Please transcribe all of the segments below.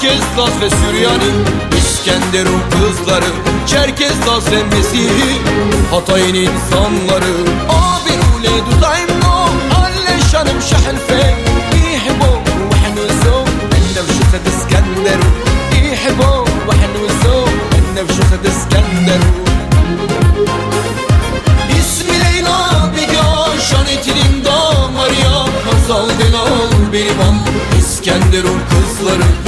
Çerkez, Laz ve Süryani İskenderun kızları Çerkez, Laz ve Mesihi Hatay'ın insanları. Abi ule dudayım no Alle şanım şahın fe İhbo ve hanuzo Enne ve şuset İskenderun İhbo ve hanuzo Enne ve şuset İskenderun İsmi Leyla Bega Şanetilim damar ya Hazal Denal Berivan. İskenderun kızları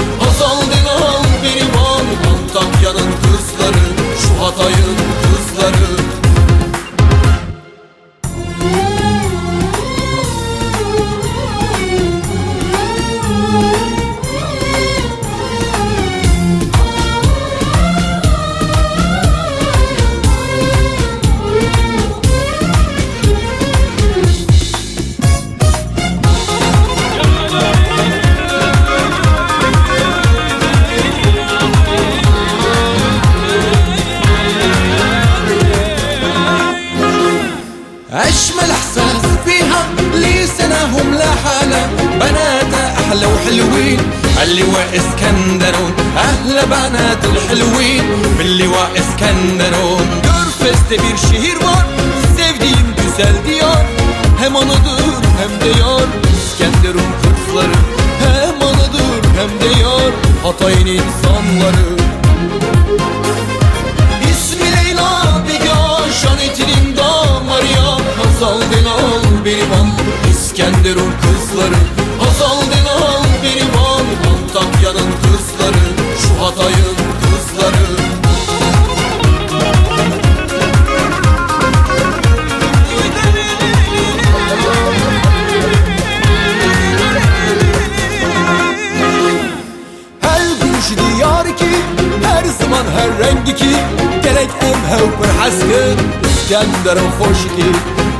أشمل إحساس فيها لي سناهم لحالة بنات أحلى وحلوين. اللواء إسكندرون أهلا بنات الحلوين. باللواء إسكندرون. دور فيست بير شهير بار سيف ديم بسال ديار هم دور هم ديار إسكندرون خطلر هم دور هم ديار حطيني انصار İskenderun kızları. Hazal Denal Berivan Antakya'nın kızları. Şu Hatay'ın kızları. Her gülüşü diyar ki Her zaman her rengi ki Gerek em hev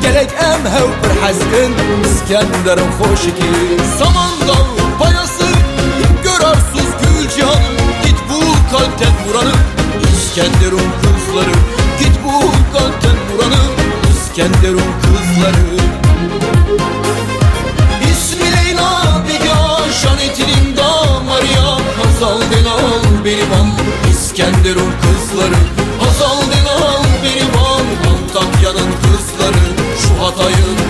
İskender'in Gerek em hev bir haskın İskender'in hoş ki. Samandağ payası Gör arsuz gül cihanı Git bul kalpten vuranı İskenderun kızları Git bul kalpten vuranı İskenderun kızları. İsmi Leyla Bega Şanetilim damar ya Hazal Denal Berivan İskenderun kızları Hazal Denal Hatay'ın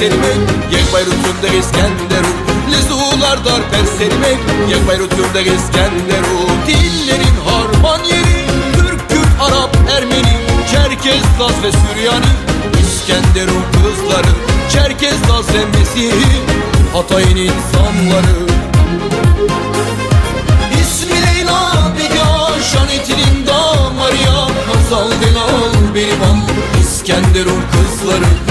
perserimek Yek bayrutunda İskenderun. Lezular dar perserimek Yek bayrutunda İskenderun. Dillerin harman yeri Türk, Kürt, Arap, Ermeni Çerkez, Laz ve Süryani. İskenderun kızları Çerkez, Laz ve Mesihi Hatay'ın insanları. İsmi Leyla Bega Şanetilim damar ya Hazal Denal Berivan. İskenderun kızları